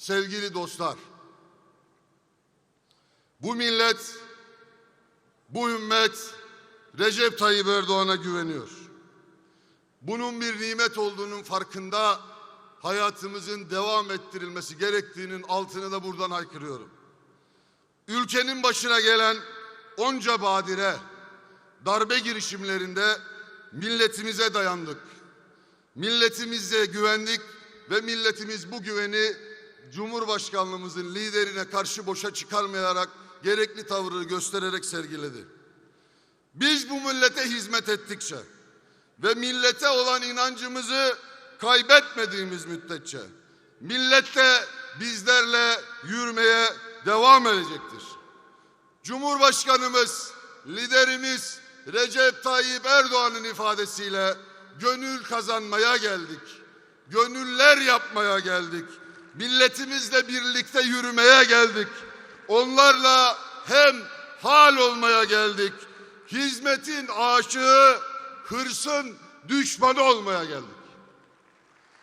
sevgili dostlar, bu millet, bu ümmet Recep Tayyip Erdoğan'a güveniyor. Bunun bir nimet olduğunun farkında hayatımızın devam ettirilmesi gerektiğinin altını da buradan haykırıyorum. Ülkenin başına gelen onca badire, darbe girişimlerinde milletimize dayandık. Milletimize güvendik ve milletimiz bu güveni Cumhurbaşkanlığımızın liderine karşı boşa çıkarmayarak gerekli tavrı göstererek sergiledi. Biz bu millete hizmet ettikçe ve millete olan inancımızı kaybetmediğimiz müddetçe millette bizlerle yürümeye devam edecektir. Cumhurbaşkanımız, liderimiz Recep Tayyip Erdoğan'ın ifadesiyle gönül kazanmaya geldik. Gönüller yapmaya geldik. Milletimizle birlikte yürümeye geldik. Onlarla hem hal olmaya geldik. Hizmetin aşığı, hırsın düşmanı olmaya geldik.